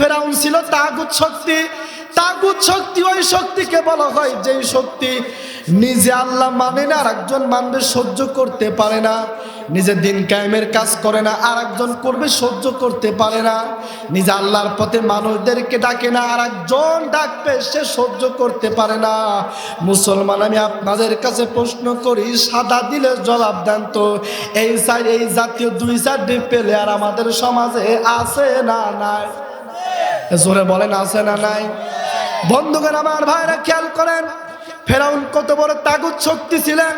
ফেরাউন ছিল তাগুত শক্তি। তাগুত শক্তি ওই শক্তিকে বলা হয়, যেই শক্তি নিজে আল্লাহ মানে না আর একজন মানবে সহ্য করতে পারে না। নিজে দিন কায়েমের কাজ করে না আর একজন করবে সহ্য করতে পারে না। নিজে আল্লাহর পথে মানুষদেরকে ডাকে না আর একজন ডাকবে, সে সহ্য করতে পারে না। মুসলমান, আমি আপনাদের কাছে প্রশ্ন করি, সাদা দিলে জবাব দেন তো, এই সাইড, এই জাতীয় দুই সাইড পেলে আর আমাদের সমাজে আছে না নাই? জোরে বলেন, আছে না নাই? বন্ধুগণ, আমার ভাইরা খেয়াল করেন, ফেরাউন কত বড় তাগুত শক্তি ছিলেন।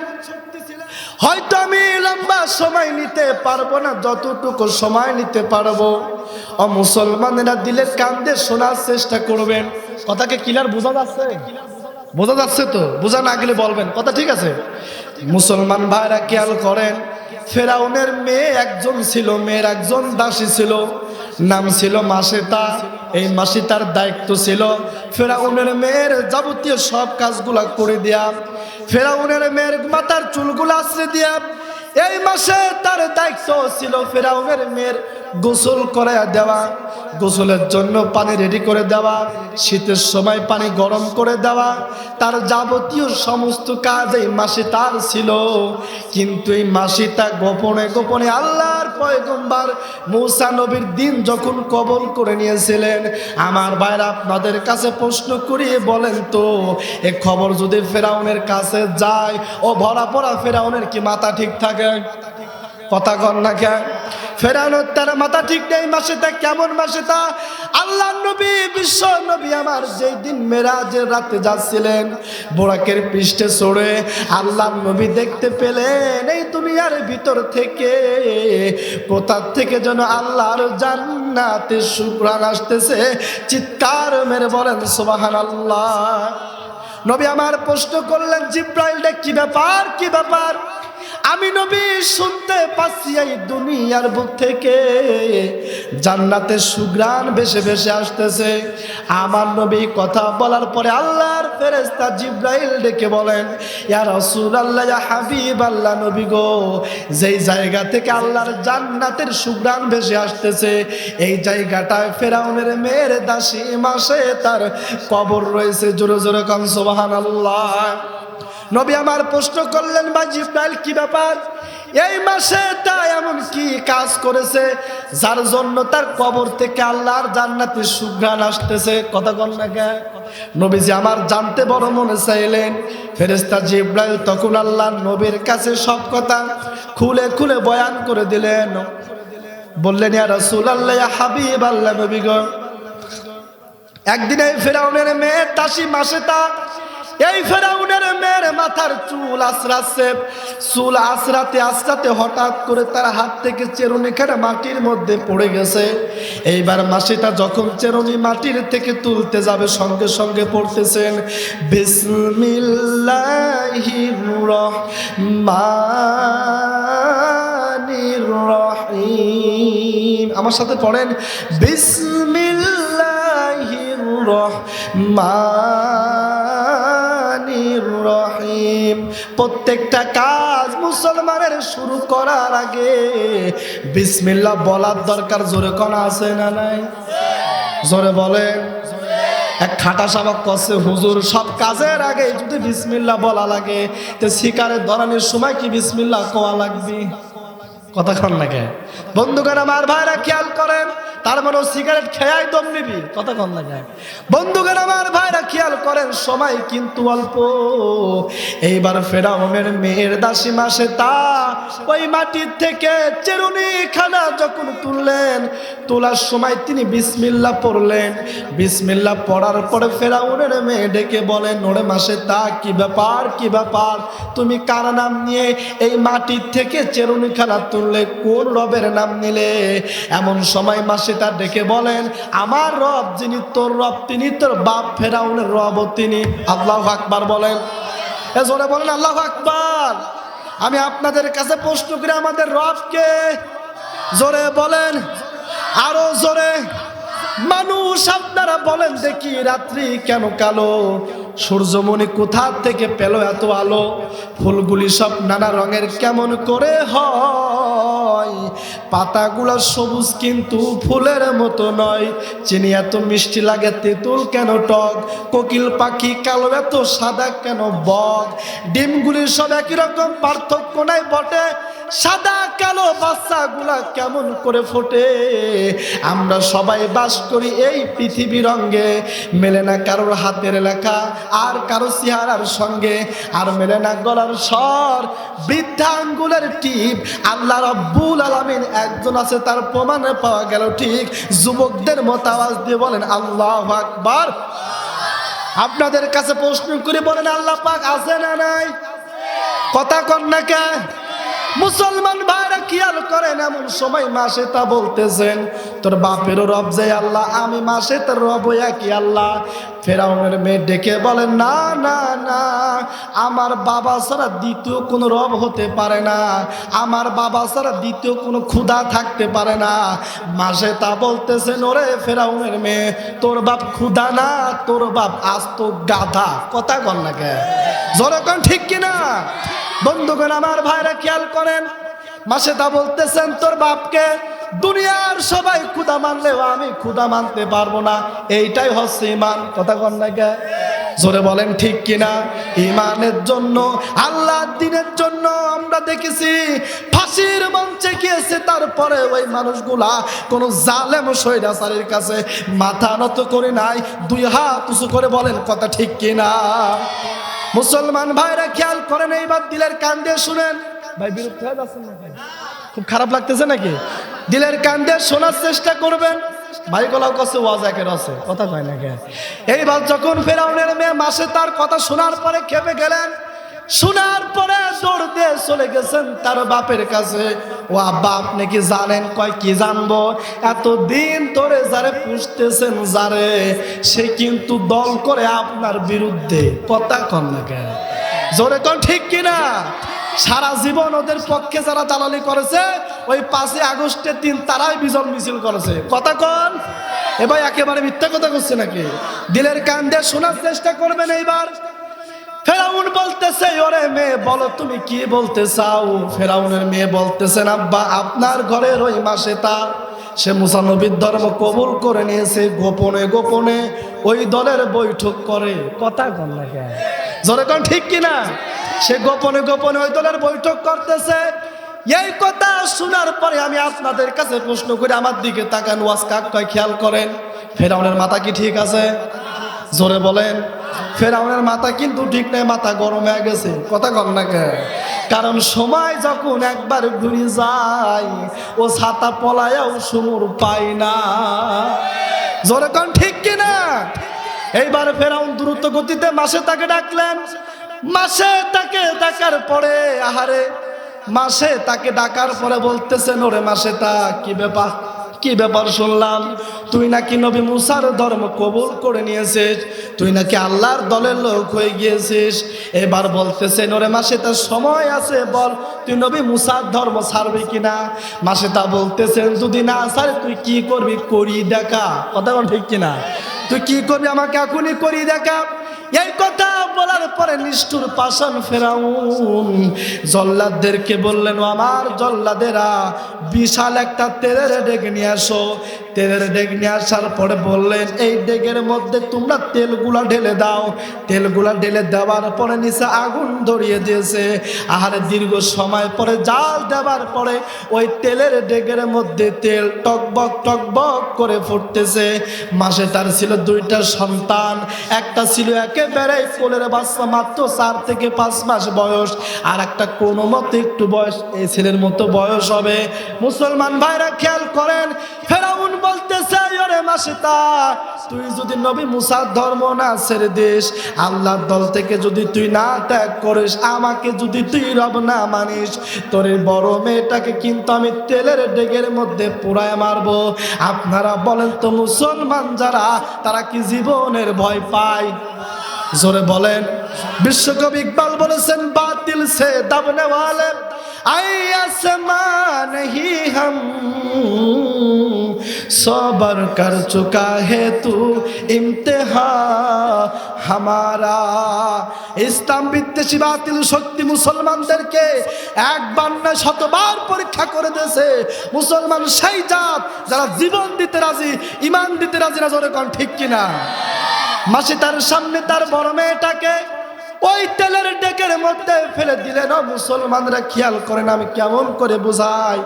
হয়তো আমি লম্বা সময় নিতে পারব না, যতটুকু সময় নিতে পারব। ও মুসলমানেরা দিলে কান্দে শোনার চেষ্টা করবেন। কথাকে কিলার বোঝা যাচ্ছে? বোঝা যাচ্ছে তো? বোঝা না গেলে বলবেন। কথা ঠিক আছে? মুসলমান ভাইরা খেয়াল করেন, ফেরাউনের মেয়ে একজন ছিল, মেয়ের একজন দাসী ছিল। নাম ছিল মাসেতা। এই মাসিতার দায়িত্ব ছিল ফেরাউনের মেয়ের যাবতীয় সব কাজগুলা করে দেয়া। ফেরাউনের মেয়ের মাথার চুলগুলো আশ্রে দিয়া। এই মাসে তার দায়িত্ব ছিল ফেরাউনের মেয়ের গোসল করে দেওয়া, গোসলের জন্য পানি রেডি করে দেওয়া, শীতের সময় পানি গরম করে দেওয়া, তার যাবতীয় সমস্ত কাজ এই মাসে তার ছিল। কিন্তু এই মাসিটা গোপনে গোপনে আল্লাহর পয়গম্বার মৌসা নবীর দিন যখন কবল করে নিয়েছিলেন, আমার ভাইরা আপনাদের কাছে প্রশ্ন করিয়ে বলেন তো, এ খবর যদি ফেরাউনের কাছে যায়, ও ভরা পড়া ফেরাউনের কি মাথা ঠিক থাকে? কথা কর না কে ফেরানোর তার মাথা ঠিক নেই মাসে তা কেমন মাসে তা? আল্লাহ নবী, বিশ্ব নবী আমার যেই দিন মেরাজের রাতে যাচ্ছিলেন, বোরাকের পৃষ্ঠে চড়ে আল্লাহ নবী দেখতে পেলেন, এই দুনিয়ার ভিতর থেকে কোথার থেকে যেন আল্লাহর জান্নাতে শুক্রান আসতেছে? চিৎকার মেরে বলেন সোবাহান আল্লাহ নবী আমার প্রশ্ন করলেন, জিব্রাইল কি ব্যাপার কি ব্যাপার? আমি নবী শুনতে পাচ্ছি এই দুনিয়ার বুক থেকে। জান্নাতের সুগ্রাণ ভেসে ভেসে আসতেছে। আমার নবী কথা বলার পরে আল্লাহর ফেরেস্তা জিব্রাইল ডেকে বলেন, ইয়া রসুল আল্লাহ ইয়া হাবিব আল্লাহ নবী গো, যেই জায়গা থেকে আল্লাহর জান্নাতের সুগ্রাণ ভেসে আসতেছে, এই জায়গাটায় ফেরাউনের মেয়ের দাসী মাসে তার কবর রয়েছে। জোরে জোরে কন সোবাহান আল্লাহ নবী আমার প্রশ্ন করলেন বা জিব্রাইল, কি ব্যাপার? এই মাসে তা এমন কি কাজ করেছে? যার জন্য তার কবর থেকে আল্লাহর জান্নাতে সুঘ্রাণ আসতেছে। কথা কন না নবীজি আমার জানতে বড় মনে চাইলেন। ফেরেস্তা জিব্রাইল তখন আল্লাহ নবীর কাছে সব কথা খুলে খুলে বয়ান করে দিলেন। বললেন, ইয়া রাসূল আল্লাহ হাবিব আল্লাহ নবী গো, একদিন এই ফেরাউনের মেয়ে তাসি মাসে তা এই ফেরাউনের মেয়ের মাথার চুল আশ্রাচ্ছে চুল আশ্রাতে আশ্রাতে হঠাৎ করে তার হাত থেকে চেরুনিখানা মাটির মধ্যে পড়ে গেছে। এইবার মাসিটা যখন চেরুনি মাটির থেকে তুলতে যাবে, সঙ্গে সঙ্গে পড়তেছেন আমার সাথে পড়েন, বিসমিল্লাহির রহমানির রহিম প্রত্যেকটা কাজ মুসলমানের শুরু করার আগে। বিসমিল্লা বলার দরকার জোরে কনা আছে না নাই? জোরে বলেন। এক খাটা সাবাক করছে হুজুর, সব কাজের আগে যদি বিসমিল্লা বলা লাগে, তো শিকারের ধরনের সময় কি বিসমিল্লা কোয়া লাগবে? কন নাকি বন্ধুগণ, আমার ভাইরা খেয়াল করেন, তার মানে সিগারেট খেয়াই দম নিবি কন লাগে বন্ধুগণ, আমার ভাইরা খেয়াল করেন, সময় কিন্তু অল্প। এইবার ফেরাউনের মেয়ের দাসী মাসে তা ওই মাটির থেকে চেরুনি খানা যখন তুললেন, তোলার সময় তিনি বিসমিল্লা পড়লেন। বিসমিল্লা পড়ার পরে ফেরাউনের মেয়ে ডেকে বলেন ওরে মাসে তা কি ব্যাপার কি ব্যাপার? তুমি কার নাম নিয়ে এই মাটির থেকে চেরুনি খানা তুললে কোন রবের নাম নিলে? এমন সময় মাসে তার ডেকে বলেন, আমার রব যিনি তোর রব, তিনি তোর বাপ ফেরাউনের রব তিনি। আল্লাহ আকবার বলেন। জোরে বলেন, আল্লাহ আকবার। আমি আপনাদের কাছে প্রশ্ন করি, আমাদের রবকে জোরে বলেন, আরও জোরে। মানুষ আপনারা বলেন, দেখি রাত্রি কেন কালো? সূর্যমণি কোথা থেকে পেল এত আলো? ফুলগুলি সব নানা রঙের। কেমন করে হয়? পাতাগুলো সবুজ কিন্তু ফুলের মতো নয়। চিনি এত মিষ্টি লাগে, তেঁতুল কেন টক? কোকিল পাখি কালো এত সাদা কেন বক? ডিমগুলি সব একই রকম, পার্থক্য নাই বটে। সাদা কালো বাচ্চাগুলা কেমন করে ফোটে? আমরা সবাই বাস করি এই পৃথিবী রঙ্গে। মেলে না কারোর হাতের লেখা, আর কারও চেহারার সঙ্গে। আর মেলে না গলার স্বর বৃদ্ধা আঙ্গুলের টিপ। আল্লাহ রব্বুল আলামিন একজন আছে, তার প্রমাণে পাওয়া গেল ঠিক। যুবকদের মতো আওয়াজ দিয়ে বলেন, আল্লাহ আকবার। আপনাদের কাছে প্রশ্ন করে বলেন, আল্লাহ পাক আছে না নাই? কথা কন না কে মুসলমান খেয়াল করেন এমন সময় মাসে তা বলতেছেন, তোর বাপেরও রব যে আল্লাহ, আমি মাসে তার রব কি আল্লাহ। ফেরাউনের মেয়ে ডেকে বলেন না না না, আমার বাবা ছাড়া দ্বিতীয় কোনো রব হতে পারে না। আমার বাবা ছাড়া দ্বিতীয় কোনো ক্ষুধা থাকতে পারে না। মাসে তা বলতেছেন, ওরে ফেরাউনের মেয়ে, তোর বাপ ক্ষুধা না, তোর বাপ আস্ত গাধা। কথা কন না কে? জনগণ ঠিক কিনা? বন্ধুগণ, আমার ভাইরা খেয়াল করেন মাসে তা বলতেছেন, তোর বাপকে দুনিয়ার সবাই ক্ষুদা মানলেও আমি ক্ষুদা মানতে পারব না। এইটাই হচ্ছে ইমান কথা কন না? জোরে বলেন, ঠিক কিনা? ইমানের জন্য আল্লাহ দিনের জন্য আমরা দেখেছি, ফাঁসির মঞ্চে গিয়েছে, তারপরে ওই মানুষগুলা কোনো জালেম সৈরাচারের কাছে মাথা নত করে নাই, দুই হাত উঁচু করে বলেন, কথা ঠিক কিনা? মুসলমান ভাইরা খেয়াল করেন, এইবার দিলের কান দিয়ে শুনেন। ভাই, বিরক্ত হয়ে যাচ্ছেন নাকি? খুব খারাপ লাগতেছে নাকি? দিলের কান দিয়ে শোনার চেষ্টা করবেন। ভাই, গলাও কাছে ওয়াজ একের আছে, কথা কয় না কে এইবার যখন ফেরাউনের মেয়ে মাসে তার কথা শোনার পরে খেপে গেলেন, শোনার পরে দৌড় দিয়ে চলে গেছেন তার বাপের কাছে। ও আব্বা, আপনি কি জানেন? কয়, কি জানব? এতদিন ধরে যারে পুষতেছেন যারে, সে কিন্তু দল করে আপনার বিরুদ্ধে, কথা কন না কেন? জোরে কন, ঠিক কিনা? সারা জীবন ওদের পক্ষে যারা দালালি করেছে, ওই পাঁচই আগস্টের দিন তারাই বিজল মিছিল করেছে। কথা কন? এবার একেবারে মিথ্যা কথা করছে নাকি? দিলের কান দিয়ে শোনার চেষ্টা করবেন এইবার। ফেরাউন বলতেছে, ওরে মেয়ে, বলো তুমি কি বলতে চাও? ফেরাউনের মেয়ে বলতেছেন আব্বা, আপনার ঘরের ওই মাসে তা, সে মুসানবীর ধর্ম কবুল করে নিয়েছে, গোপনে গোপনে ওই দলের বৈঠক করে। কথা কন না কেন? জোরে কন, ঠিক কিনা? সে গোপনে গোপনে ওই দলের বৈঠক করতেছে। এই কথা শোনার পরে আমি আপনাদের কাছে প্রশ্ন করে, আমার দিকে তাকান, ওয়াজ কাক কয়, খেয়াল করেন। ফেরাউনের মাথা কি ঠিক আছে? জোরে বলেন। ফেরাউনের মাথা কিন্তু ঠিক নাই, মাথা গরম হয়ে গেছে। কথা কম না কারণ সময় যখন একবার ঘুরে যায়, ও ছাতা পলায়াও সুমুর পায় না। জোরে কন, ঠিক কিনা? এইবার ফেরাউন দ্রুত গতিতে মাসে তাকে ডাকলেন। মাসে তাকে ডাকার পরে, আহারে, মাসে তাকে ডাকার পরে বলতেছেন ওরে মাসে তা কি ব্যাপার? কি ব্যাপার শুনলাম? তুই নাকি নবী মুসার ধর্ম কবুল করে নিয়েছিস? তুই নাকি আল্লাহর দলের লোক হয়ে গিয়েছিস? এবার বলতেছেন ওরে মাসে তার সময় আছে, বল, তুই নবী মুসার ধর্ম ছাড়বি কিনা? মাসে তা বলতেছেন যদি না ছাড়ে, তুই কি করবি? করি দেখা। কথা ঠিক কিনা? তুই কি করবি? আমাকে এখনই করি দেখা। এই কথা বলার পরে নিষ্ঠুর পাশান ফেরাউন জল্লাদদেরকে বললেন আমার জল্লাদেরা, বিশাল একটা তেলের ডেকে নিয়ে আসো। তেলের ডেক নিয়ে আসার পরে বললেন, এই ডেকের মধ্যে তোমরা তেলগুলা ঢেলে দাও। তেলগুলা ঢেলে দেওয়ার পরে নিচে আগুন ধরিয়ে দিয়েছে। আহারে দীর্ঘ সময় পরে জাল দেওয়ার পরে ওই তেলের ডেকের মধ্যে তেল টকবক টকবক করে ফুটতেছে। মাসে তার ছিল দুইটা সন্তান, একটা ছিল একেবারে কোলের বাচ্চা মাত্র চার থেকে পাঁচ মাস বয়স, আর একটা কোনো মতে একটু বয়স, এই ছেলের মতো বয়স হবে। মুসলমান ভাইরা খেয়াল করেন বলতেছে ভালোবাসিতা তুই যদি নবী মুসার ধর্ম না ছেড়ে দিস, আল্লাহর দল থেকে যদি তুই না ত্যাগ করিস, আমাকে যদি তুই রব না মানিস, তোর বড় মেয়েটাকে কিন্তু আমি তেলের ডেগের মধ্যে পুরায় মারব। আপনারা বলেন তো মুসলমান যারা, তারা কি জীবনের ভয় পায়? জোরে বলেন। বিশ্বকবি ইকবাল বলেছেন, বাতিল সে দাবনে ওয়ালে আই আসমান হি হাম सबर कर चुका है तू इम्तिहा হামারা ইসলাম বিদ্বেষী বাতিল শক্তি মুসলমানদেরকে একবার না শতবার পরীক্ষা করে দিয়েছে মুসলমান সেই জাত যারা জীবন দিতে রাজি ইমান দিতে রাজি না জোরে কন ঠিক কিনা মাসি তার সামনে তার বড় মেয়েটাকে ওই তেলের ডেকের মধ্যে ফেলে দিলেন ও মুসলমানরা খেয়াল করেন আমি কেমন করে বোঝাই?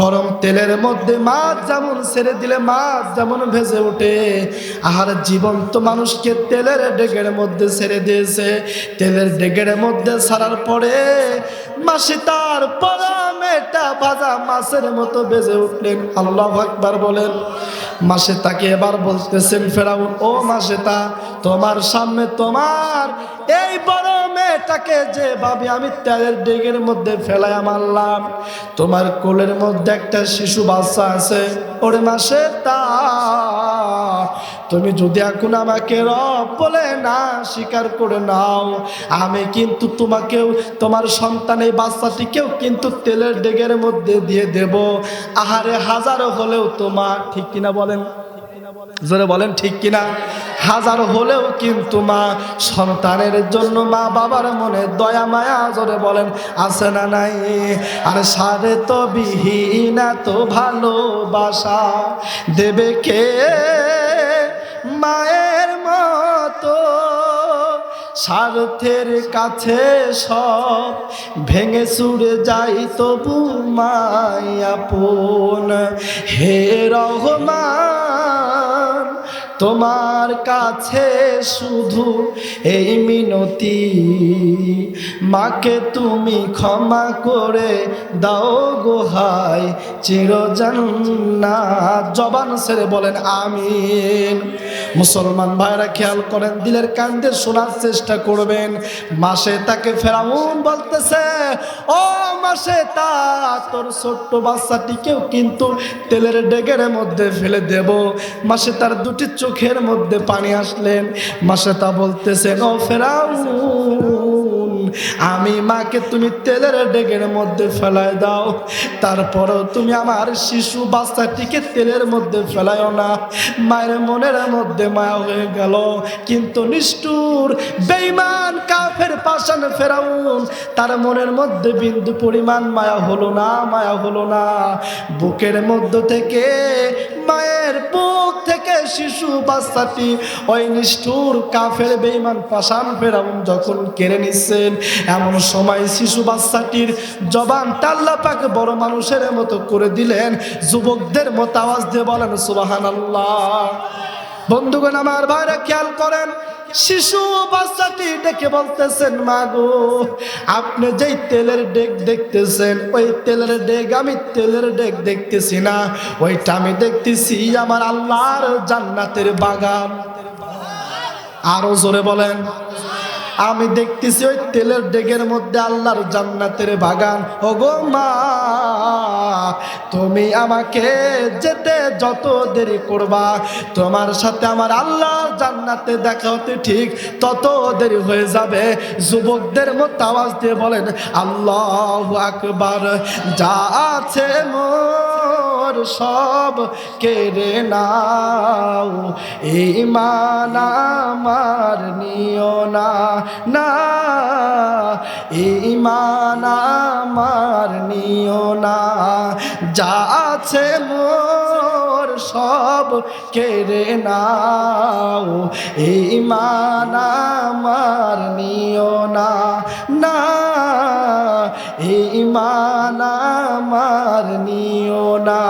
গরম তেলের মধ্যে মাছ যেমন ছেড়ে দিলে মাছ যেমন ভেজে ওঠে, আর জীবন্ত মানুষকে তেলের ডেকের মধ্যে ছেড়ে দিয়েছে। তেলের ডেকের মধ্যে ছাড়ার পরে মাসি তার পরামেটা ভাজা মাছের মতো বেজে উঠলেন। আল্লাহ একবার বলেন মাসে তাকে এবার বলতেছেন ফেরাউন, ও মাসে তা তোমার সামনে তোমার এই বড় মেয়েটাকে যেভাবে আমি তেলের ডেগের মধ্যে ফেলাই মারলাম, তোমার কোলের মধ্যে একটা শিশু বাচ্চা আছে, ওরে মাসে তা তুমি যদি এখন আমাকে রব বলে না স্বীকার করে নাও, আমি কিন্তু তোমাকেও, তোমার সন্তান এই বাচ্চাটিকেও কিন্তু তেলের ডেগের মধ্যে দিয়ে দেব। আহারে হাজারো হলেও তোমার, ঠিক কিনা বলেন? জোরে বলেন, ঠিক কিনা? হাজার হলেও কিন্তু মা, সন্তানের জন্য মা বাবার মনে দয়া, মায়া জোরে বলেন, আছে না নাই? আর সারে তো বিহীনা তো ভালোবাসা দেবে কে? মায়ের মতো স্বার্থের কাছে সব ভেঙে সুরে যাই তবু মায়াপন হে রহমান তোমার কাছে শুধু এই মিনতি। মাকে তুমি ক্ষমা করে দাও গোহাই চিরজন্না জবান সেরে বলেন, আমিন। মুসলমান ভাইরা খেয়াল করেন, দিলের কান্দে শোনার চেষ্টা করবেন। মাসে তাকে ফেরাউন বলতেছে, ও মাসে তা, তোর ছোট্ট বাচ্চাটিকেও কিন্তু তেলের ডেগের মধ্যে ফেলে দেব। মাসে তার দুটি চোখের মধ্যে পানি আসলেন। মাসে তা বলতেছেন ও ফেরাউন! আমি মাকে তুমি তেলের ডেগের মধ্যে ফেলায় দাও। তারপরেও তুমি আমার শিশু বাচ্চাটিকে তেলের মধ্যে ফেলায়ও না। মায়ের মনের মধ্যে মায়া হয়ে গেল। কিন্তু নিষ্ঠুর বেইমান কাফের পাশান ফেরাউন, তার মনের মধ্যে বিন্দু পরিমাণ মায়া হলো না, মায়া হলো না। বুকের মধ্য থেকে, মায়ের বুক থেকে শিশু বাচ্চাটি ওই নিষ্ঠুর, কাফের বেইমান পাশান ফেরাউন যখন কেড়ে নিচ্ছেন এমন সময় শিশু বাচ্চাটির জবান টাল্লা পাক বড় মানুষের মতো করে দিলেন। যুবকদের মতো আওয়াজ দিয়ে বলেন সুবাহান আল্লাহ বন্ধুগণ আমার ভাইরা, খেয়াল করেন, শিশু বাচ্চাটি ডেকে বলতেছেন মাগো আপনি যেই তেলের ডেক দেখতেছেন, ওই তেলের ডেক আমি তেলের ডেক দেখতেছি না। ওইটা আমি দেখতেছি আমার আল্লাহর জান্নাতের বাগান। আরও জোরে বলেন আমি দেখতেছি ওই তেলের ডেগের মধ্যে আল্লাহর জান্নাতের বাগান। ও গো মা, তুমি আমাকে যেতে যত দেরি করবা। তোমার সাথে আমার আল্লাহর জান্নাতে দেখা হতে ঠিক তত দেরি হয়ে যাবে। যুবকদের মতো আওয়াজ দিয়ে বলেন, আল্লাহ আকবার, যা আছে মোর সব কেড়ে নাও। ইমান আমার নিও না না। ইমান আমার নিও না। যা আছে মোর সব কেড়ে নাও। ইমান আমার নিও না না। ইমান আমার নিও না।